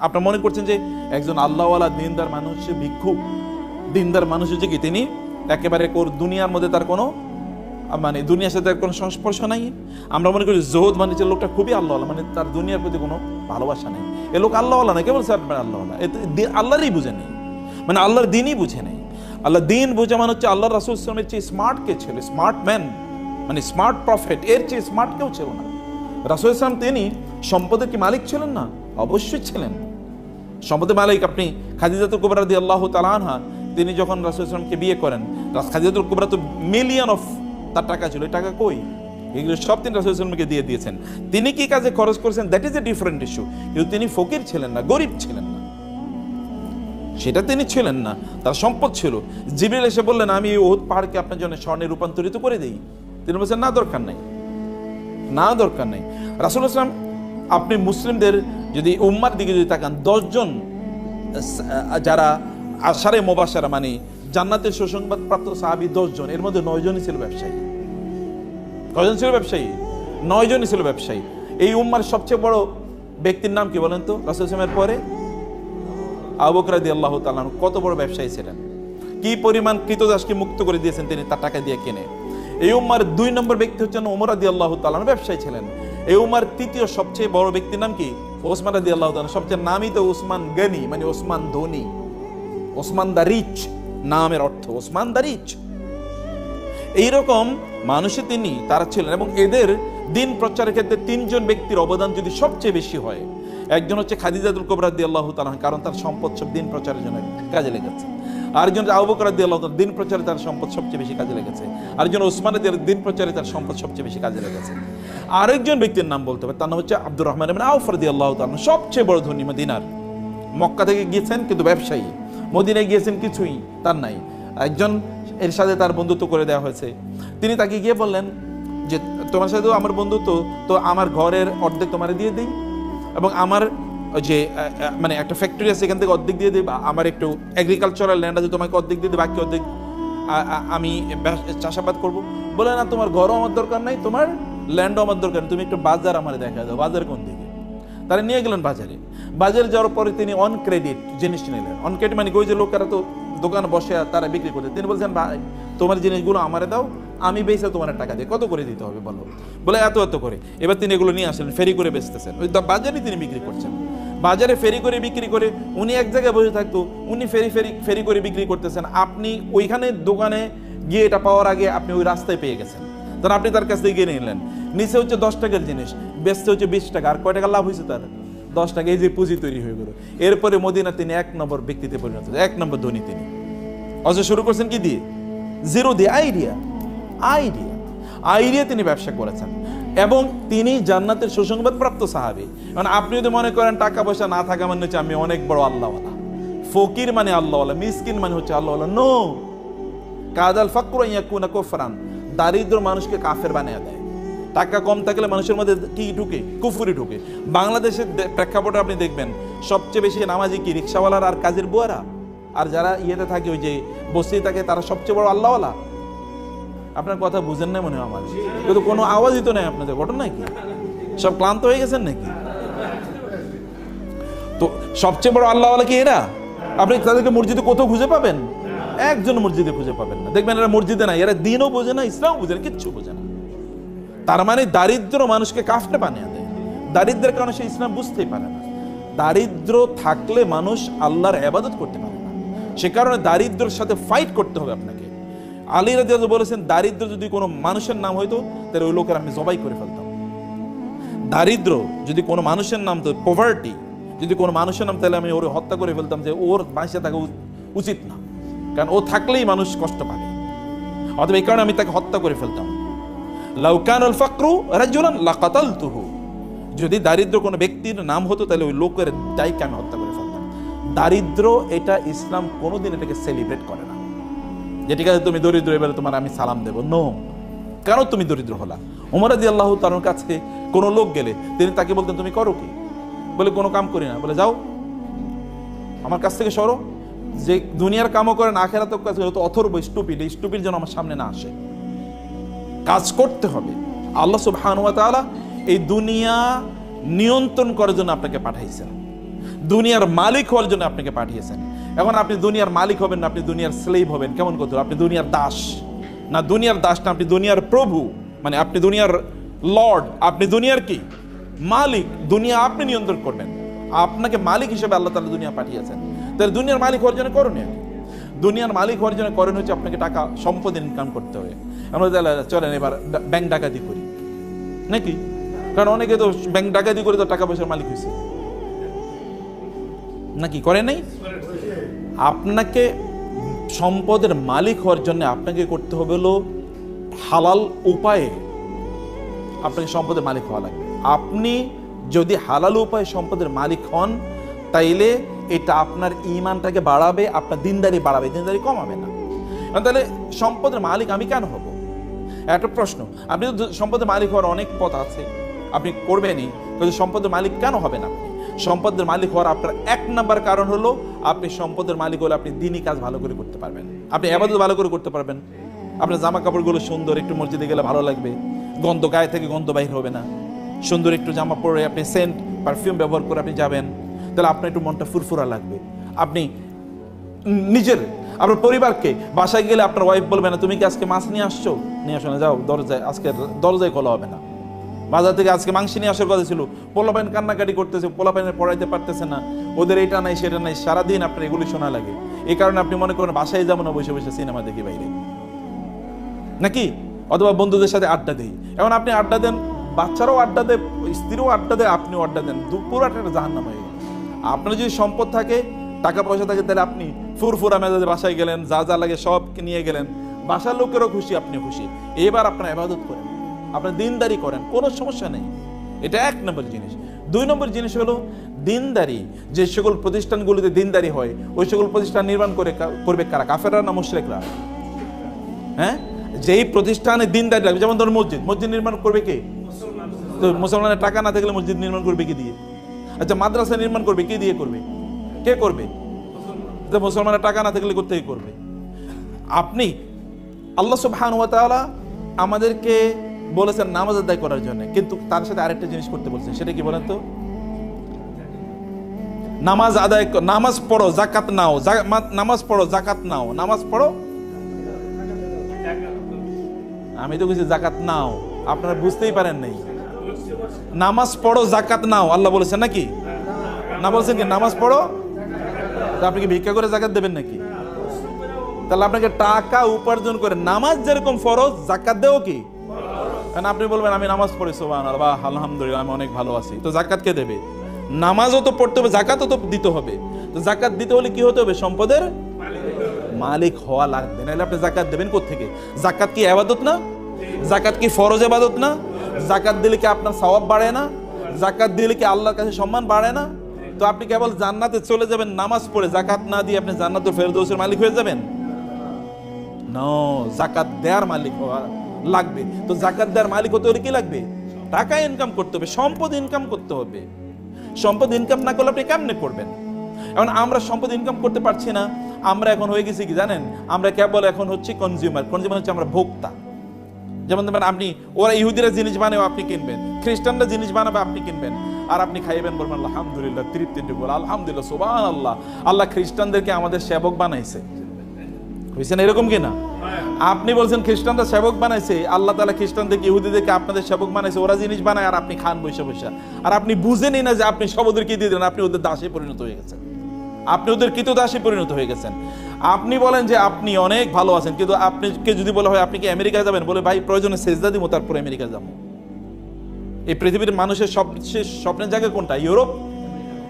আপনার মনে করছেন যে একজন আল্লাহওয়ালা দিনদার মানুষ, সে ভিক্ষুক। দিনদার মানুষ হচ্ছে কি, তিনি একেবারে কোর দুনিয়ার মধ্যে তার কোনো মানে দুনিয়ার সাথে তার কোনো সংস্পর্শ নাই। আমরা মনে করি জোহদ মানে যে লোকটা খুবই আল্লাহওয়ালা মানে তার দুনিয়ার প্রতি কোনো ভালোবাসা নেই। এ লোক আল্লাহওয়ালা না, কেবল স্যার আল্লাহওয়ালা। এ আল্লাহরই বুঝে নেই। মানে আল্লাহর দিনই বুঝে নেই। আল্লাহ দিন বুঝে মানে হচ্ছে আল্লাহ রাসুল ইসলামের চেয়ে স্মার্ট কে ছিল স্মার্ট ম্যান মানে স্মার্ট প্রফেট এর চেয়ে স্মার্ট কেউ ছিল না। রাসুল ইসলাম তিনি সম্পদের কি মালিক ছিলেন না? অবশ্যই ছিলেন। সম্পদের মালিক আপনি খাদিজাতুল কুবরা দিয়ে আল্লাহ তালানহা তিনি যখন রাসুল ইসলামকে বিয়ে করেন খাদিজাতুল কুবরা তো মিলিয়ন অফ তার টাকা ছিল। টাকা কই? এগুলো সব তিনি রাসুল ইসলামকে দিয়ে দিয়েছেন। তিনি কি কাজে খরচ করেছেন? That is a different issue কিন্তু তিনি ফকির ছিলেন না, গরিব ছিলেন না। সেটা তিনি ছিলেন না, তার সম্পদ ছিল। জিবিল এসে বললেন, আমি এই ওহুদ পাহাড়কে আপনার জন্য স্বর্ণে রূপান্তরিত করে দিই। তিনি বলছেন, না, দরকার নাই। না, দরকার নেই। রাসুল ইসলাম আপনি মুসলিমদের যদি উম্মার দিকে যদি তাকান, দশজন যারা আশারে মোবাসারা মানে জান্নাতের সুসংবাদ প্রাপ্ত সাহাবি দশজন, এর মধ্যে নয়জনই ছিল ব্যবসায়ী। কয়জন ছিল ব্যবসায়ী? নয়জনই ছিল ব্যবসায়ী। এই উম্মার সবচেয়ে বড় ব্যক্তির নাম কি বলেন তো? রাসুল ইসলামের পরে? আবকরাদি আল্লাহ তালান কত বড় ব্যবসায়ী ছিলেন? কি পরিমাণ কৃতদাসকে মুক্ত করে দিয়েছেন তিনি তার টাকা দিয়ে কিনে? এই উম্মার দুই নম্বর ব্যক্তি হচ্ছেন ওমর আদি আল্লাহ তালান ব্যবসায়ী ছিলেন। এই উম্মার তৃতীয় সবচেয়ে বড় ব্যক্তির নাম কি? ওসমান রাজি আল্লাহ সবচেয়ে নামই তো ওসমান গনি মানে ওসমান ধোনি। ওসমান দা রিচ নামের অর্থ, ওসমান দা রিচ। এইরকম মানুষে তিনি, তারা ছিলেন এবং এদের দিন প্রচারের ক্ষেত্রে তিনজন ব্যক্তির অবদান যদি সবচেয়ে বেশি হয়, একজন হচ্ছে খাদিজাদুল কবরাদ্দি আল্লাহ তালাহ কারণ তার সম্পদ সব দিন প্রচারের জন্য কাজে লেগেছে। আরেকজন হচ্ছে আবু বকর রাদিয়াল্লাহু তাআলা, দিন প্রচারে তার সম্পদ সবচেয়ে বেশি কাজে লেগেছে। আরেকজন ওসমান রাদিয়াল্লাহু দিন প্রচারে তার সম্পদ সবচেয়ে বেশি কাজে লেগেছে। আরেকজন ব্যক্তির নাম বলতে হবে তার নাম হচ্ছে আব্দুর রহমান ইবনে আউফ রাদিয়াল্লাহু তাআলা, সবচেয়ে বড় ধনী মদিনার। মক্কা থেকে গিয়েছেন কিন্তু ব্যবসায়ী। মদিনায় গিয়েছেন কিছুই তার নাই। একজন এর সাথে তার বন্ধুত্ব করে দেওয়া হয়েছে। তিনি তাকে গিয়ে বললেন যে, তোমার সাথে আমার বন্ধুত্ব, তো আমার ঘরের অর্ধেক তোমার দিয়ে দিই এবং আমার যে মানে একটা ফ্যাক্টরি আছে, এখান থেকে অর্ধেক দিয়ে দিই বা আমার একটু এগ্রিকালচারাল ল্যান্ড আছে, তোমাকে অর্ধেক দিয়ে দিই বাকি অর্ধেক আমি চাষাবাদ করব। বলে, না, তোমার ঘরও আমার দরকার নাই, তোমার ল্যান্ডও আমার দরকার তুমি একটু বাজার আমার দেখা দাও, বাজার কোন দিকে? তারা নিয়ে গেলেন বাজারে। বাজারে যাওয়ার পরে তিনি অন ক্রেডিট জিনিস নিলেন অন ক্রেডিট মানে ওই যে লোকেরা তো দোকানে বসে তারা বিক্রি করছে তিনি বলছেন, ভাই, তোমার জিনিসগুলো আমারে দাও, আমি বেচে তোমার টাকা দিয়ে, কত করে দিতে হবে বলো? বলে, এত এত করে। এবার তিনি এগুলো নিয়ে আসলেন ফেরি করে বেচতেছেন। ওই বাজারে তিনি বিক্রি করছেন। বাজারে ফেরি করে বিক্রি করে উনি এক জায়গায় বসে থাকতো, উনি ফেরি ফেরি ফেরি করে বিক্রি করতেছেন। আপনি ওইখানে দোকানে গিয়ে এটা পাওয়ার আগে আপনি ওই রাস্তায় পেয়ে গেছেন। তখন আপনি তার কাছ থেকে গিয়ে নিলেন। নিচে হচ্ছে দশ টাকার জিনিস, বেচতে হচ্ছে বিশ টাকা। আর কয় টাকা লাভ হয়েছে তার? দশ টাকা। এই যে পুঁজি তৈরি হয়ে গেল। এরপরে মদিনা তিনি এক নম্বর ব্যক্তিতে পরিণত এক নম্বর ধনী তিনি। অথচ শুরু করছেন কি দিয়ে? জিরো দিয়ে, আইডিয়া। আইডিয়া। আইডিয়া তিনি ব্যবসা করেছেন। এবং তিনি জান্নাতের সুসংবাদ প্রাপ্ত সাহাবি। মানে আপনি যদি মনে করেন টাকা পয়সা না থাকা মানে হচ্ছে আমি অনেক বড় আল্লাহওয়ালা। ফকির মানে আল্লাহওয়ালা, মিসকিন মানে হচ্ছে আল্লাহওয়ালা। নো! কাদাল ফাকুর ইয়াকুনা কোফরান। দারিদ্র মানুষকে কাফের বানিয়ে দেয়। টাকা কম থাকলে মানুষের মধ্যে কি ঢুকে? কুফুরি ঢুকে। বাংলাদেশের প্রেক্ষাপটে আপনি দেখবেন, সবচেয়ে বেশি নামাজি কি, রিক্সাওয়ালার আর কাজের বুয়ারা? আর যারা ইয়েতে থাকে ওই যে বস্তি থাকে, তারা সবচেয়ে বড় আল্লাহওয়ালা? আপনার কথা বুঝেন না মনে হয় আমার। কিন্তু কোনো আওয়াজই তো নেই আপনাদের, ঘটনা কি? সব ক্লান্ত হয়ে গেছেন নাকি? তো সবচেয়ে বড় আল্লাহওয়ালা কি এরা? আপনি তাদেরকে মসজিদে কোথাও খুঁজে পাবেন? একজন মসজিদে খুঁজে পাবেন না। দেখবেন এরা মসজিদে না এরা দিনও বোঝে না ইসলাম বোঝে না, কিচ্ছু বোঝে না। তার মানে দারিদ্র মানুষকে কাফটে বানিয়ে দেয়। দারিদ্রের কারণে সে ইসলাম বুঝতেই পারে না। দারিদ্র থাকলে মানুষ আল্লাহর আবাদত করতে পারে না। সে কারণে দারিদ্রের সাথে ফাইট করতে হবে আপনাকে। আলী রাজিয়াজ বলেছেন, দারিদ্র যদি কোনো মানুষের নাম হইতো, তাহলে ওই লোকের আমি জবাই করে ফেলতাম। দারিদ্র যদি কোনো মানুষের নাম, তো পভার্টি যদি কোনো মানুষের নাম, তাহলে আমি ওর হত্যা করে ফেলতাম যে ওর বাঁচে থাকা উচিত না। কারণ ও থাকলেই মানুষ কষ্ট পাবে। অথবা এই কারণে আমি তাকে হত্যা করে ফেলতাম। লাউকানুল ফাকরু রাজুলান লাকাতালতুহু। যদি দারিদ্র কোনো ব্যক্তির নাম হতো, তাহলে ওই লোকের দায়কে আমি হত্যা করে ফেলতাম। দারিদ্র, এটা ইসলাম কোনোদিন এটাকে সেলিব্রেট করে যে ঠিক আছে, তুমি দরিদ্র, এবারে তোমার আমি সালাম দেবো। নো কেন তুমি দরিদ্র হলা? উমর রাজি আল্লাহ তার কাছে কোনো লোক গেলে তিনি তাকে বলতেন, তুমি করো কি? বলে, কোনো কাম করি না। বলে, যাও, আমার কাছ থেকে সরো। যে দুনিয়ার কামও আখেরা তো কাজ করে তো অথর্ব, স্টুপিড, এই স্টুপিড যেন আমার সামনে না আসে। কাজ করতে হবে। আল্লাহ সুবহান ওয়া তাআলা এই দুনিয়া নিয়ন্ত্রণ করার জন্য আপনাকে পাঠাইছেন। দুনিয়ার মালিক হওয়ার জন্য আপনাকে পাঠিয়েছেন। এখন আপনি দুনিয়ার মালিক হবেন না, আপনি দুনিয়ার স্লেভ হবেন। কেমন কথা আপনি দুনিয়ার দাস। না, দুনিয়ার দাস না, আপনি দুনিয়ার প্রভু। মানে আপনি দুনিয়ার লর্ড আপনি দুনিয়ার কি? মালিক। দুনিয়া আপনি নিয়ন্ত্রণ করবেন। আপনাকে মালিক হিসেবে আল্লাহ তালা দুনিয়া পাঠিয়েছেন। তাহলে দুনিয়ার মালিক হওয়ার জন্য করণীয় দুনিয়ার মালিক হওয়ার জন্য করেন হচ্ছে আপনাকে টাকা, সম্পদ ইনকাম করতে হবে। আমরা তাহলে চলেন এবার ব্যাংক ডাকাতি করি। নাকি? কারণ অনেকে তো ব্যাংক ডাকাতি করে তো টাকা পয়সার মালিক হয়েছে। নাকি করে নাই? আপনাকে সম্পদের মালিক হওয়ার জন্য আপনাকে করতে হবে হলো হালাল উপায়ে আপনাকে সম্পদের মালিক হওয়া লাগবে। আপনি যদি হালাল উপায়ে সম্পদের মালিক হন, তাইলে এটা আপনার ইমানটাকে বাড়াবে, আপনার দিনদারি বাড়াবে, দিনদারি কমাবে না। তাহলে সম্পদের মালিক আমি কেন হব? একটা প্রশ্ন, আপনি সম্পদের মালিক হওয়ার অনেক পথ আছে, আপনি করবেনই, কিন্তু সম্পদের মালিক কেন হবেন আপনি? সম্পদের মালিক হওয়ার আপনার এক নাম্বার কারণ হলো, আপনি সম্পদের মালিক হলে আপনি দিনই কাজ ভালো করে করতে পারবেন। আপনি আবাদত ভালো করে করতে পারবেন। আপনার জামা কাপড়গুলো সুন্দর, একটু মসজিদে গেলে ভালো লাগবে। গন্ধ গায়ে থেকে গন্ধ বাইর হবে না। সুন্দর একটু জামা পরে আপনি সেন্ট পারফিউম ব্যবহার করে আপনি যাবেন। তাহলে আপনার একটু মনটা ফুরফুরা লাগবে। আপনি নিজের, আপনার পরিবারকে, বাসায় গেলে আপনার ওয়াইফ বলবে না, তুমি কি আজকে মাছ নিয়ে আসছো? নিয়ে আসো না, যাও, দরজায় আজকে দরজায় খোলা হবে না। বাজার থেকে আজকে মাংস নিয়ে আসার কথা ছিল। পোলাপাইন কান্নাকাটি করতেছে পোলাপাইনের পড়াইতে পারতেছে না। ওদের এটা নাই, সেটা নাই, সারাদিন আপনার এগুলি শোনা লাগে। এই কারণে আপনি মনে করেন বাসায় যাব না, বসে বসে সিনেমা দেখি বাইরে। নাকি? অথবা বন্ধুদের সাথে আড্ডা দিই। এখন আপনি আড্ডা দেন, বাচ্চারাও আড্ডা দেয়, স্ত্রীও আড্ডা দেয়, আপনিও আড্ডা দেন। দু- পুরো একটা জাহান্নাম হয়ে গেল আপনার যদি সম্পদ থাকে, টাকা পয়সা থাকে, তাহলে আপনি ফুরফুরা মেজাজে বাসায় গেলেন, যা যা লাগে সব নিয়ে গেলেন। বাসার লোকেরও খুশি আপনি খুশি। এবার আপনার আবাদত করেন। আপনার দিনদারি করেন, কোনো সমস্যা নেই। এটা এক নম্বর জিনিস। দুই নম্বর জিনিস হলো, দিনদারি, যে সকল প্রতিষ্ঠানগুলিতে দিনদারি হয়, ওই সকল প্রতিষ্ঠান নির্মাণ করে করবে কারা? কাফেররা না মুশরেকরা? হ্যাঁ? যেই প্রতিষ্ঠানে দিনদারি লাগবে, যেমন ধরুন মসজিদ মসজিদ নির্মাণ করবে কে? তো মুসলমানের টাকা না থাকলে মসজিদ নির্মাণ করবে কি দিয়ে? আচ্ছা মাদ্রাসা নির্মাণ করবে, কে দিয়ে করবে? কে করবে? মুসলমানের টাকা না থাকলে কোথেকে করবে। আপনি, আল্লাহ সুবহানাহু ওয়া আমাদেরকে বলেছেন নামাজ আদায় করার জন্য, কিন্তু তার সাথে আরেকটা জিনিস করতে বলছেন, সেটা কি বলেন তো? নামাজ আদায় নামাজ পড়ো জাকাত নাও নামাজ পড়ো জাকাত নাও, নামাজ পড়ো। আমি তো কিছু জাকাত নাও, আপনারা বুঝতেই পারেন নাই। নামাজ পড়ো জাকাত নাও, আল্লাহ বলেছেন নাকি? না বলছেন কি, নামাজ পড়ো? আপনি কি ভিক্ষা করে জাকাত দেবেন নাকি? তাহলে আপনাকে টাকা উপার্জন করে, নামাজ যেরকম ফরজ জাকাত দেও কি? কারণ আপনি বলবেন, আমি নামাজ পড়ি সোবান আল্লাহ আলহামদুলিল্লাহ, আমি অনেক ভালো আছি। তো জাকাত কে দেবে? নামাজও তো পড়তে হবে জাকাতও তো দিতে হবে। তো জাকাত দিতে হলে কি হতে হবে? সম্পদের মালিক হওয়া লাগবে। নাহলে আপনি জাকাত দেবেন থেকে জাকাত কি আবাদত না? জাকাত কি ফরজ আবাদত না? জাকাত দিলে কি আপনার সওয়াব বাড়ে না? জাকাত দিলে কি আল্লাহর কাছে সম্মান বাড়ে না? তো আপনি কেবল জান্নাতে চলে যাবেন, নামাজ পড়ে জাকাত না দিয়ে আপনি জান্নাতুল ফেরদৌসের মালিক হয়ে যাবেন? নো জাকাত দেওয়ার মালিক হওয়া লাগবে। তো জাকাত দেওয়ার মালিক হতে হলে কি লাগবে? টাকা ইনকাম করতে হবে, সম্পদ ইনকাম করতে হবে। সম্পদ ইনকাম না করলে আপনি কেমনে করবেন? এখন আমরা সম্পদ ইনকাম করতে পারছি না, আমরা এখন হয়ে গেছি কি জানেন? আমরা কেবল এখন হচ্ছে কনজিউমার কনজিউমার হচ্ছে আমরা ভোক্তা। যেমন ধরেন আপনি, ওরা ইহুদিরা জিনিস বানাবে আপনি কিনবেন। খ্রিস্টানরা জিনিস বানাবে, আপনি কিনবেন। আর আপনি খাইবেন বলবেন, আলহামদুলিল্লাহ তৃপ্তি বল আলহামদুলিল্লাহ সোবান আল্লাহ আল্লাহ খ্রিস্টানদেরকে আমাদের সেবক বানাইছে। হয়েছে না এরকম কি না? আপনি বলছেন খ্রিস্টানরা সেবক বানাইছে, আল্লাহ তালা খ্রিস্টানদেরকে ইহুদিদেরকে আপনাদের সেবক বানাইছে? ওরা জিনিস বানায় আর আপনি খান বসে বসে। আর আপনি বুঝেনই না যে আপনি সব ওদেরকে দিয়ে দিলেন, আপনি ওদের দাসে পরিণত হয়ে গেছেন। আপনি ওদের কৃত দাসে পরিণত হয়ে গেছেন। আপনি বলেন যে আপনি অনেক ভালো আছেন, কিন্তু আপনাকে যদি বলা হয় আপনি কি আমেরিকায় যাবেন? বলে, ভাই, প্রয়োজনে সেজদা দিব তারপর আমেরিকা যাব। এই পৃথিবীর মানুষের সবচেয়ে স্বপ্নের জায়গা কোনটা? ইউরোপ?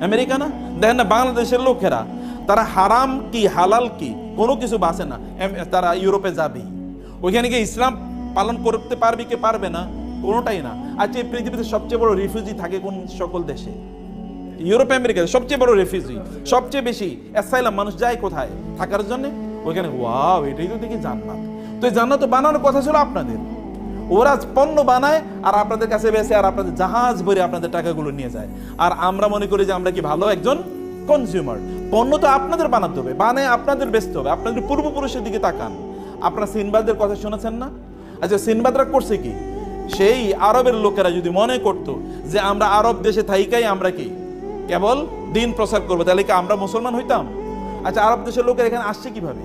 আমেরিকা না? দেখেন না, বাংলাদেশের লোকেরা তারা হারাম কি, হালাল কি, কোনো কিছু বাঁচে না। তারা ইউরোপে যাবেই ওইখানে গিয়ে ইসলাম পালন করতে পারবে কি পারবে না, কোনোটাই না। আচ্ছা এই পৃথিবীতে সবচেয়ে বড় রিফিউজি থাকে কোন সকল দেশে? ইউরোপ আমেরিকাতে সবচেয়ে বড় রেফিউজি, সবচেয়ে বেশি অ্যাসাইলাম মানুষ যায় কোথায়? থাকার জন্য? ওইখানে, ওয়াও, এটাই তো দেখি জান্নাত। তো এই তো বানানোর কথা ছিল আপনাদের। ওরা পণ্য বানায় আর আপনাদের কাছে বেসে আর আপনাদের জাহাজ ভরে আপনাদের টাকাগুলো নিয়ে যায়। আর আমরা মনে করি যে আমরা কি ভালো একজন কনজিউমার পণ্য তো আপনাদের বানাতে হবে বানায় আপনাদের বেচতে হবে আপনাদের পূর্বপুরুষের দিকে তাকান। আপনারা সিনবাদের কথা শুনেছেন না? আচ্ছা সিনবাদরা করছে কি? সেই আরবের লোকেরা যদি মনে করত যে আমরা আরব দেশে থাইকাই, আমরা কি? কেবল দিন প্রচার করব, তাহলে কি আমরা মুসলমান হইতাম? আচ্ছা আরব দেশের লোকের এখানে আসছে কীভাবে?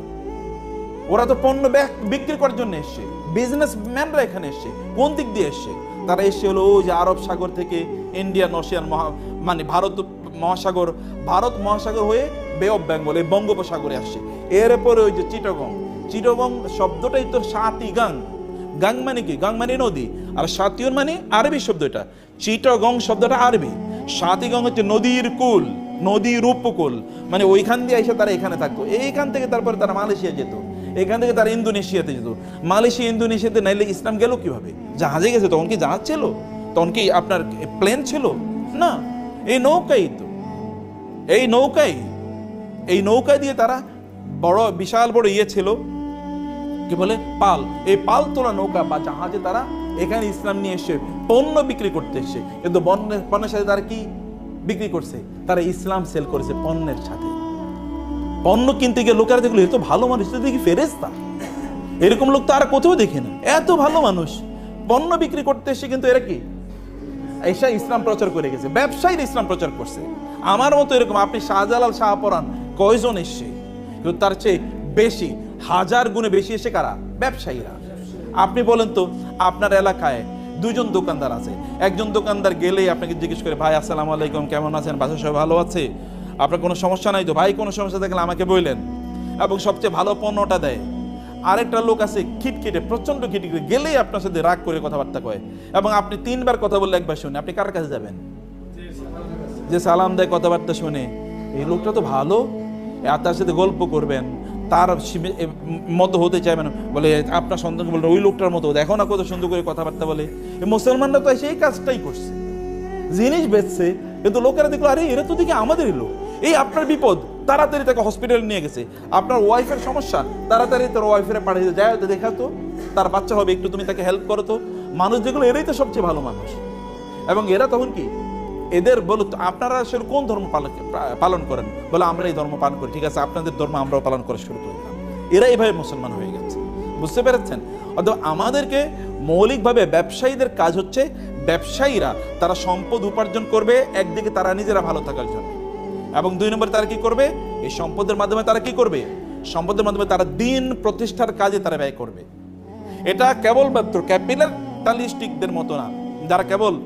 ওরা তো পণ্য বিক্রি করার জন্য এসছে বিজনেস ম্যানরা এখানে এসছে, কোন দিক দিয়ে এসছে? তারা এসছে হলো ওই যে আরব সাগর থেকে ইন্ডিয়ান ওশিয়ান মহা মানে ভারত মহাসাগর, ভারত মহাসাগর হয়ে বে অফ বেঙ্গল এই বঙ্গোপসাগরে আসছে। এরপরে ওই যে চিটগং চিটগং শব্দটাই তো সাতি গাং গাং মানে কি? গাং মানে নদী, আর সাতিয়ন মানে আরবি শব্দ এটা। চিটগং শব্দটা আরবি। সাতিগং হচ্ছে নদীর কুল, নদীর উপকূল। মানে ওইখান দিয়ে এসে তারা এখানে থাকতো। এইখান থেকে তারপরে তারা মালয়েশিয়া যেত। এখান থেকে তারা ইন্দোনেশিয়াতে যেত। মালয়েশিয়া, ইন্দোনেশিয়াতে নাইলে ইসলাম গেল কীভাবে? জাহাজে গেছে, তখন কি জাহাজ ছিল? তখন কি আপনার প্লেন ছিল? না। এই নৌকাই এই নৌকাই এই নৌকা দিয়ে তারা বড় বিশাল বড় ইয়ে ছিল। কি বলে? পাল। এই পাল তোলা নৌকা বা জাহাজে তারা এখানে ইসলাম নিয়ে এসে পণ্য বিক্রি করতে এসে, কিন্তু পণ্যের পণ্যের সাথে তারা কি বিক্রি করছে? তারা ইসলাম সেল করেছে পণ্যের সাথে। পণ্য কিনতে গিয়ে লোকেরা দেখল, এ তো ভালো মানুষ তো দেখি ফেরেস্তা এরকম লোক তো আর কোথাও দেখে না। এত ভালো মানুষ। পণ্য বিক্রি করতে এসে কিন্তু এরা কি এসা ইসলাম প্রচার করে গেছে, ব্যবসায়ীর ইসলাম প্রচার করছে। আমার মতো এরকম আপনি শাহজালাল শাহ শাহপরান কয়জন এসছে? কিন্তু তার চেয়ে বেশি, হাজার গুণে বেশি এসে কারা? ব্যবসায়ীরা। আপনি বলেন তো, আপনার এলাকায় দুজন দোকানদার আছে। একজন দোকানদার গেলেই আপনাকে জিজ্ঞেস করে, ভাই, আসসালামু আলাইকুম, কেমন আছেন? বাসা সবাই ভালো আছে? আপনার কোনো সমস্যা নাই তো? ভাই, কোনো সমস্যা থাকলে আমাকে বললেন। এবং সবচেয়ে ভালো পণ্যটা দেয়। আরেকটা লোক আছে খিটখিটে প্রচণ্ড খিটখিটে, গেলেই আপনার সাথে রাগ করে কথাবার্তা কয়। এবং আপনি তিনবার কথা বললে একবার শুনে, আপনি কার কাছে যাবেন? যে সালাম দেয়, কথাবার্তা শুনে। এই লোকটা তো ভালো। আর তার সাথে গল্প করবেন। তার মতো হতে চাইবেন বলে, আপনার সন্তানকে বলবেন ওই লোকটার মতো। দেখো না কত সুন্দর করে কথাবার্তা বলে। মুসলমানরা তো সেই কাজটাই করছে। জিনিস বেচছে, কিন্তু লোকেরা দেখল, আরে, এরা তো দেখি আমাদেরই লোক। এই আপনার বিপদ। তাড়াতাড়ি তাকে হসপিটালে নিয়ে গেছে। আপনার ওয়াইফের সমস্যা? তাড়াতাড়ি তার ওয়াইফের পাঠিয়ে যায় দেখা তো। তার বাচ্চা হবে, একটু তুমি তাকে হেল্প করো তো। মানুষ যেগুলো, এরাই তো সবচেয়ে ভালো মানুষ। এবং এরা তখন কি? এদের বলো আপনারা আসলে কোন ধর্ম পালন করেন? বলে আমরা এই ধর্ম পালন করি। ঠিক আছে, আপনাদের ধর্ম আমরাও পালন করা শুরু করে এরা এইভাবে মুসলমান হয়ে গেছে। বুঝতে পেরেছেন? অথবা আমাদেরকে মৌলিকভাবে ব্যবসায়ীদের কাজ হচ্ছে, ব্যবসায়ীরা তারা সম্পদ উপার্জন করবে, একদিকে তারা নিজেরা ভালো থাকার জন্য। এবং দুই নম্বরে তারা কি করবে? এই সম্পদের মাধ্যমে তারা কি করবে? সম্পদের মাধ্যমে তারা দিন প্রতিষ্ঠার কাজে তারা ব্যয় করবে। এটা কেবলমাত্র ক্যাপিটালিস্টিকদের মতো না। যারা কেবল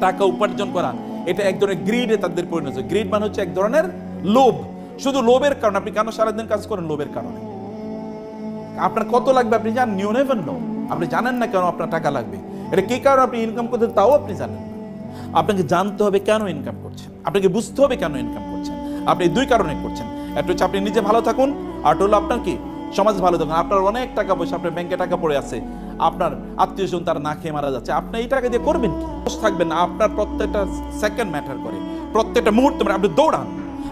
টাকা উপার্জন করা, এটা এক ধরনের গ্রিডে তাদের পরিণত গ্রিড মানে হচ্ছে এক ধরনের লোভ। শুধু লোভের কারণে, আপনি কেন সারাদিন কাজ করেন লোভের কারণে? আপনার কত লাগবে আপনি জানেন? নিউ নেভেন নো আপনি জানেন না কেন আপনার টাকা লাগবে। এটা কি কারণে আপনি ইনকাম করতে তাও আপনি জানেন আপনাকে জানতে হবে কেন ইনকাম করছেন। আপনাকে বুঝতে হবে কেন ইনকাম করছেন। আপনি দুই কারণে করছেন। একটা হচ্ছে আপনি নিজে ভালো থাকুন, আর হলো আপনার কি সমাজ ভালো থাকুন। আপনার অনেক টাকা পয়সা, আপনার ব্যাংকে টাকা পড়ে আছে, আপনার আত্মীয় স্বজন তারা না খেয়ে মারা যাচ্ছে। আপনি এই টাকা দিয়ে করবেন কি? থাকবেন না, আপনার প্রত্যেকটা সেকেন্ড ম্যাটার করে। প্রত্যেকটা মুহূর্ত মানে আপনি দৌড়ান।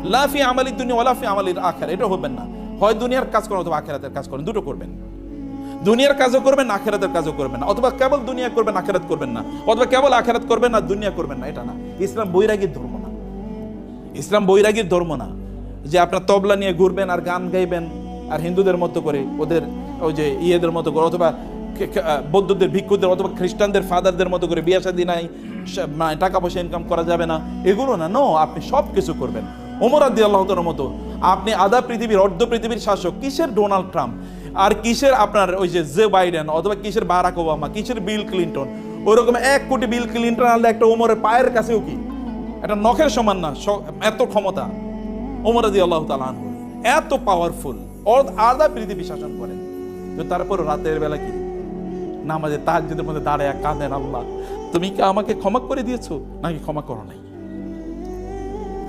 লাফি আমালি দুনিয়া ওলাফি আমালির আখের এটা হবেন না। হয় দুনিয়ার কাজ করেন অথবা আখেরাতের কাজ করেন, দুটো করবেন। দুনিয়ার কাজও করবেন, আখেরাতের কাজও করবেন না। অথবা কেবল দুনিয়া করবেন, আখেরাত করবেন না। অথবা কেবল আখেরাত করবেন না, দুনিয়া করবেন না, এটা না। ইসলাম বৈরাগীর ধর্ম। ইসলাম বৈরাগীর ধর্ম না। যে আপনার তবলা নিয়ে ঘুরবেন আর গান গাইবেন আর হিন্দুদের মতো করে ওদের ওই যে ইয়েদের মতো করে অথবা বৌদ্ধদের ভিক্ষুদের অথবা খ্রিস্টানদের ফাদারদের মতো করে বিয়া শাদী নাই টাকা পয়সা ইনকাম করা যাবে না। এগুলো না নো আপনি সব কিছু করবেন। ওমর আদি আল্লাহর মতো, আপনি আধা পৃথিবীর, অর্ধ পৃথিবীর শাসক, কিসের ডোনাল্ড ট্রাম্প? আর কিসের আপনার ওই যে জে বাইডেন অথবা কিসের বারাক ওবামা, কিসের বিল ক্লিন্টন? ওইরকম এক কোটি বিল ক্লিন্টন আনলে একটা ওমরের পায়ের কাছেও কি? এটা নখের সমান না এত ক্ষমতা। ওমর আদি আল্লাহ তালান এত পাওয়ারফুল আধা পৃথিবী শাসন করেন। তো তারপর রাতের বেলা কি? নামাজে তাহাজ্জুদের মধ্যে দাঁড়ায় কাঁদেন, আল্লাহ, তুমি কি আমাকে ক্ষমা করে দিয়েছ? নাকি ক্ষমা করো নাই?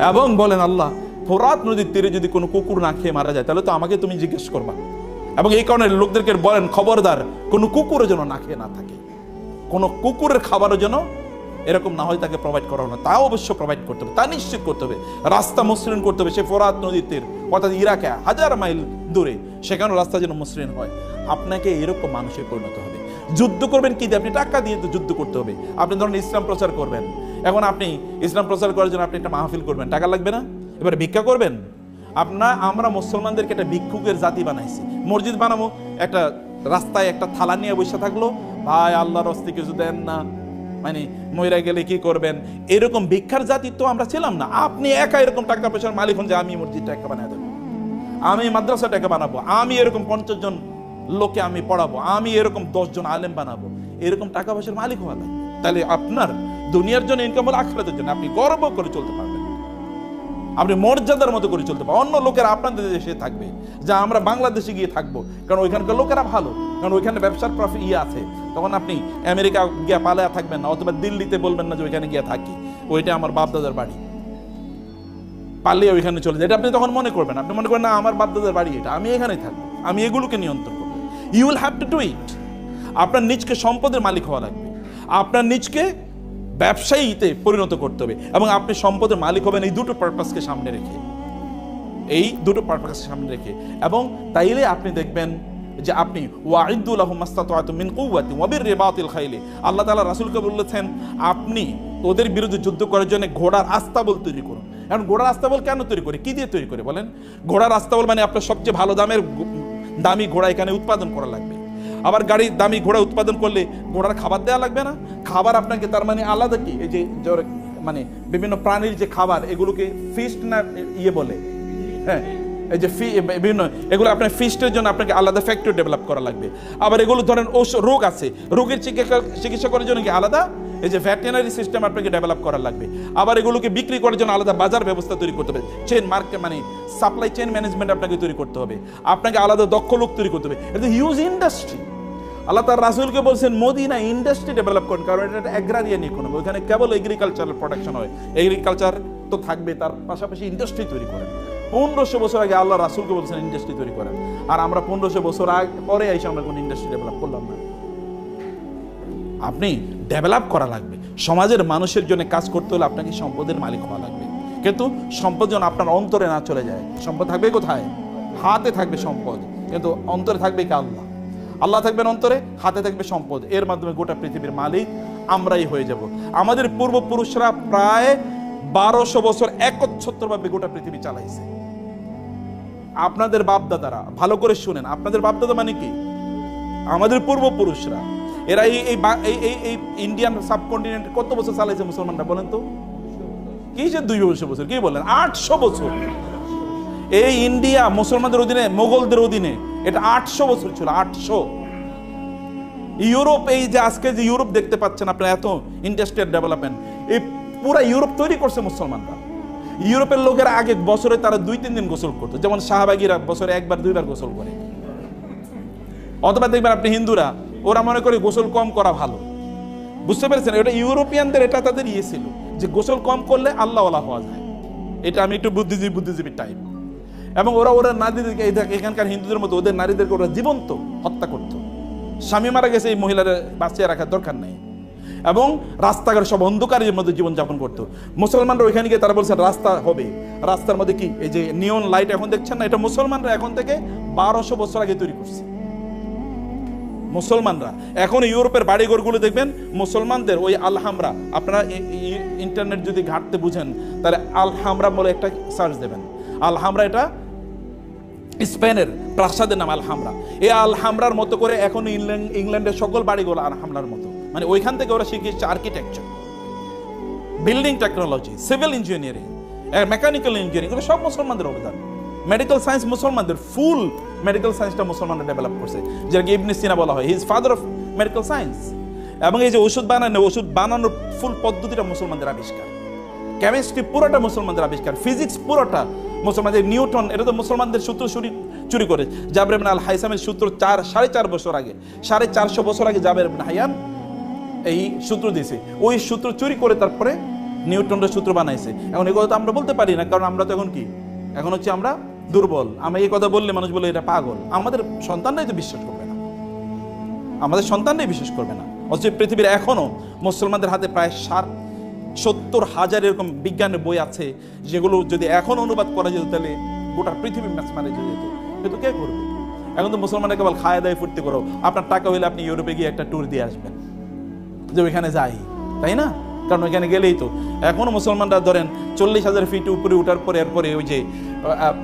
এবং বলেন, আল্লাহ, ফোরাত নদীর তীরে যদি কোনো কুকুর না খেয়ে মারা যায়, তাহলে তো আমাকে তুমি জিজ্ঞেস করবা। এবং এই কারণে লোকদেরকে বলেন, খবরদার, কোনো কুকুরও যেন না খেয়ে না থাকে। কোনো কুকুরের খাবারও যেন এরকম না হয় তাকে প্রোভাইড করা না তাও অবশ্য প্রোভাইড করতে হবে। তা নিশ্চিত করতে হবে। রাস্তা মসৃণ করতে হবে। সে ফোরাত নদীর তীর, অর্থাৎ ইরাকে হাজার মাইল দূরে সেখানে রাস্তা যেন মসৃণ হয়। আপনাকে এরকম মানুষে পরিণত হবে। যুদ্ধ করবেন কি? আপনি টাকা দিয়ে তো যুদ্ধ করতে হবে। আপনি ধরুন ইসলাম প্রচার করবেন। এখন আপনি ইসলাম প্রচার করার জন্য আপনি একটা মাহফিল করবেন। টাকা লাগবে না? এবারে ভিক্ষা করবেন? আপনার আমরা মুসলমানদেরকে একটা ভিক্ষুকের জাতি বানাইছি। মসজিদ বানাবো। একটা রাস্তায় একটা থালা নিয়ে বসে থাকল। ভাই, আল্লাহর হস্তে কিছু দেন না। মানে মহিলা গেলে কি করবেন? এরকম ভিক্ষার জাতি তো আমরা ছিলাম না। আপনি একা এরকম টাকা পয়সার মালিক হন যে আমি মসজিদটা একা বানায় দেবো। আমি মাদ্রাসাটাকে বানাবো। আমি এরকম পঞ্চাশ জন লোকে আমি পড়াবো। আমি এরকম দশ জন আলেম বানাবো। এরকম টাকা পয়সার মালিক হওয়া লাগবে। তাহলে আপনার দুনিয়ার জন্য ইনকাম হলো আখরাতের জন্য। আপনি গর্ব করে চলতে পারবেন। আপনি মর্যাদার মতো করে চলতে পারবেন। অন্য লোকেরা আপনাদের দেশে থাকবে, যা আমরা বাংলাদেশে গিয়ে থাকব। কারণ ওইখানকার লোকেরা ভালো। কারণ ওইখানে ব্যবসার প্রফিট ইয়ে আছে। তখন আপনি আমেরিকা গিয়ে পালায়া থাকবেন না, অথবা দিল্লিতে বলবেন না যে ওইখানে গিয়ে থাকি। ওইটা আমার বাপ দাদার বাড়ি। পারলে ওইখানে চলে যায়। এটা আপনি তখন মনে করবেন। আপনি মনে করেন, না, আমার বাপ দাদার বাড়ি এটা। আমি এখানেই থাকব। আমি এগুলোকে নিয়ন্ত্রণ করব। You will have to do it আপনার নিজকে সম্পদের মালিক হওয়া লাগবে। আপনার নিজকে ব্যবসায়ীতে পরিণত করতে হবে এবং আপনি সম্পদের মালিক হবেন এই দুটো পারপাসকে সামনে রেখে। এই দুটো পারপাসকে সামনে রেখে। এবং তাইলে আপনি দেখবেন যে আপনি খাইলি। আল্লাহ তালা রাসূলকে বলেছেন, আপনি ওদের বিরুদ্ধে যুদ্ধ করার জন্য ঘোড়ার আস্তাবল তৈরি করুন। এখন ঘোড়ার আস্তাবল কেন তৈরি করে? কি দিয়ে তৈরি করে বলেন? ঘোড়ার আস্তাবল মানে আপনার সবচেয়ে ভালো দামের দামি ঘোড়া এখানে উৎপাদন করা লাগবে। আবার গাড়ির দামি ঘোড়া উৎপাদন করলে ঘোড়ার খাবার দেওয়া লাগবে না? খাবার আপনাকে তার মানে আলাদা কি? এই যে মানে বিভিন্ন প্রাণীর যে খাবার, এগুলোকে ফিস্ট না ইয়ে বলে। হ্যাঁ। এই যে ফি বিভিন্ন, এগুলো আপনার ফিস্টের জন্য আপনাকে আলাদা ফ্যাক্টরি ডেভেলপ করা লাগবে। আবার এগুলো ধরেন রোগ আছে, রোগের চিকিৎসা চিকিৎসা করার জন্য কি আলাদা? এই যে ভেটেনারি সিস্টেম আপনাকে ডেভেলপ করা লাগবে। আবার এগুলোকে বিক্রি করার জন্য আলাদা বাজার ব্যবস্থা তৈরি করতে হবে। চেন মার্কেট মানে সাপ্লাই চেন ম্যানেজমেন্ট আপনাকে তৈরি করতে হবে। আপনাকে আলাদা দক্ষ লোক তৈরি করতে হবে। এটা হিউজ ইন্ডাস্ট্রি আল্লাহ তার রাসুলকে বলছেন, মদিনা ইন্ডাস্ট্রি ডেভেলপ করেন, কারণ এটা অ্যাগ্রারিয়ান ইকোনমি ওখানে কেবল এগ্রিকালচারাল প্রোডাকশন হয়। এগ্রিকালচার তো থাকবে তার পাশাপাশি ইন্ডাস্ট্রি তৈরি করেন। পনেরোশো বছর আগে আল্লাহ রাসুলকে বলছেন ইন্ডাস্ট্রি তৈরি করেন। আর আমরা পনেরোশো বছর আগে, পরে এসে আমরা কোনো ইন্ডাস্ট্রি ডেভেলপ করলাম না। আপনি ডেভেলপ করা লাগবে। সমাজের মানুষের জন্য কাজ করতে হলে আপনাকে সম্পদের মালিক হওয়া লাগবে। কিন্তু সম্পদ যেন আপনার অন্তরে না চলে যায়। সম্পদ থাকবে কোথায়? হাতে থাকবে সম্পদ। কিন্তু অন্তরে থাকবে কি আল্লাহ? আল্লাহ থাকবেন অন্তরে, হাতে থাকবে সম্পদ। এর মাধ্যমে গোটা পৃথিবীর মালিক আমরাই হয়ে যাব। আমাদের পূর্বপুরুষরা প্রায় বারোশো বছর একচ্ছত্রভাবে গোটা পৃথিবী চালাইছে। আপনাদের বাপদাদারা, ভালো করে শুনেন, আপনাদের বাপদাদা মানে কি? আমাদের পূর্বপুরুষরা। এরা এই এই এই ইন্ডিয়ান সাবকন্টিনেন্ট কত বছর চালাইছে মুসলমানরা বলেন তো? কি যে দুইশো বছর বছর? কি বলেন? আটশো বছর। এই ইন্ডিয়া মুসলমানদের অধীনে, মোগলদের অধীনে, এটা আটশো বছর ছিল, আটশো। ইউরোপ, এই যে আজকে যে ইউরোপ দেখতে পাচ্ছেন আপনার, এত ইন্ডাস্ট্রিয়াল ডেভেলপমেন্ট এই পুরা ইউরোপ তৈরি করছে মুসলমানরা। ইউরোপের লোকেরা আগে বছরে তারা দুই, তিন দিন গোসল করতো। যেমন শাহবাগিরা বছরে একবার, দুইবার গোসল করে। অথবা দেখবেন আপনি হিন্দুরা, ওরা মনে করে গোসল কম করা ভালো। বুঝতে পেরেছেন? এটা ইউরোপিয়ানদের, এটা তাদের ইয়ে ছিল যে গোসল কম করলে আল্লাহ হওয়া যায়। এটা আমি একটু বুদ্ধিজীবী বুদ্ধিজীবী টাইপ এবং ওরা ওরা নারীদেরকে এখানকার হিন্দুদের মতো ওদের নারীদেরকে ওরা জীবন্ত হত্যা করত। স্বামী মারা গেছে, এই মহিলার বাঁচিয়ে রাখার দরকার নেই। এবং রাস্তাঘাট সব অন্ধকারের মধ্যে জীবনযাপন করতো। মুসলমানরা ওইখানে গিয়ে তারা বলছে, রাস্তা হবে। রাস্তার মধ্যে কি? এই যে নিয়ন লাইট এখন দেখছেন না? এটা মুসলমানরা এখন থেকে বারোশো বছর আগে তৈরি করছে। মুসলমানরা। এখন ইউরোপের বাড়িঘরগুলো দেখবেন, মুসলমানদের ওই আলহামরা। আপনারা ইন্টারনেট যদি ঘাটতে বুঝেন, তাহলে আলহামরা বলে একটা সার্চ দেবেন। আলহামরা এটা স্পেনের প্রাসাদের নাম আলহামরা। এই আলহামরার মতো করে এখন ইংল্যান্ড, ইংল্যান্ডের সকল বাড়িগুলো আলহামরার মতো। মানে ওইখান থেকে ওরা শিখিয়েছে architecture building technology civil engineering mechanical engineering সব মুসলমানদের অবদান। মেডিকেল সায়েন্স মুসলমানদের ফুল মেডিকেল সায়েন্সটা মুসলমানরা ডেভেলপ করছে। যেটাকে ইবনে সিনা বলা হয় his father of medical science এবং এই যে ওষুধ বানানো, ওষুধ বানানোর ফুল পদ্ধতিটা মুসলমানদের আবিষ্কার। কেমিস্ট্রি পুরোটা মুসলমানদের আবিষ্কার ফিজিক্স পুরোটা মুসলমানদের, নিউটন, এটা তো মুসলমানদের সূত্র চুরি চুরি করে। জাবের আল হাইসামের সূত্র চার, সাড়ে চার বছর আগে, সাড়ে চারশো বছর আগে জাবের হাইয়ান এই সূত্র দিয়েছে। ওই সূত্র চুরি করে তারপরে নিউটনের সূত্র বানাইছে। এখন এই কথা তো আমরা বলতে পারি না, কারণ আমরা তো এখন কি? এখন হচ্ছে আমরা দুর্বল। আমি এই কথা বললে মানুষ বলে, এটা পাগল। আমাদের সন্তানরাই তো বিশ্বাস করবে না। আমাদের সন্তানরাই বিশ্বাস করবে না। অথচ পৃথিবীর এখনও মুসলমানদের হাতে প্রায় ষাট, সত্তর হাজার এরকম বিজ্ঞানের বই আছে, যেগুলো যদি এখন অনুবাদ করা যেত, তাহলে গোটা পৃথিবী ম্যাচ মারে যেত। কিন্তু কে করবে? এখন তো মুসলমানরা কেবল খায়, দায়, ফুর্তি করো। আপনার টাকা হইলে আপনি ইউরোপে গিয়ে একটা ট্যুর দিয়ে আসবেন। যে ওইখানে যাই, তাই না? কারণ ওইখানে গেলেই তো। এখনও মুসলমানরা ধরেন চল্লিশ হাজার ফিট উপরে উঠার পরে এরপরে ওই যে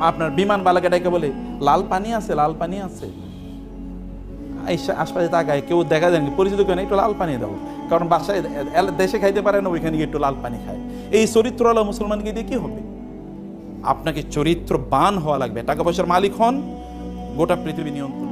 আপনার বিমান বালাকে ডাকে বলে, লাল পানি আছে, লাল পানি আছে। আশপাশে তাকায়, কেউ দেখা যায় পরিচিত কেউ নেই, একটু লাল পানি দাও। কারণ বাসায় দেশে খাইতে পারে না, ওইখানে গিয়ে একটু লাল পানি খায়। এই চরিত্রওয়ালা মুসলমানকে দিয়ে কি হবে? আপনাকে চরিত্রবান হওয়া লাগবে। টাকা পয়সার মালিক হন, গোটা পৃথিবী নিয়ন্ত্রণ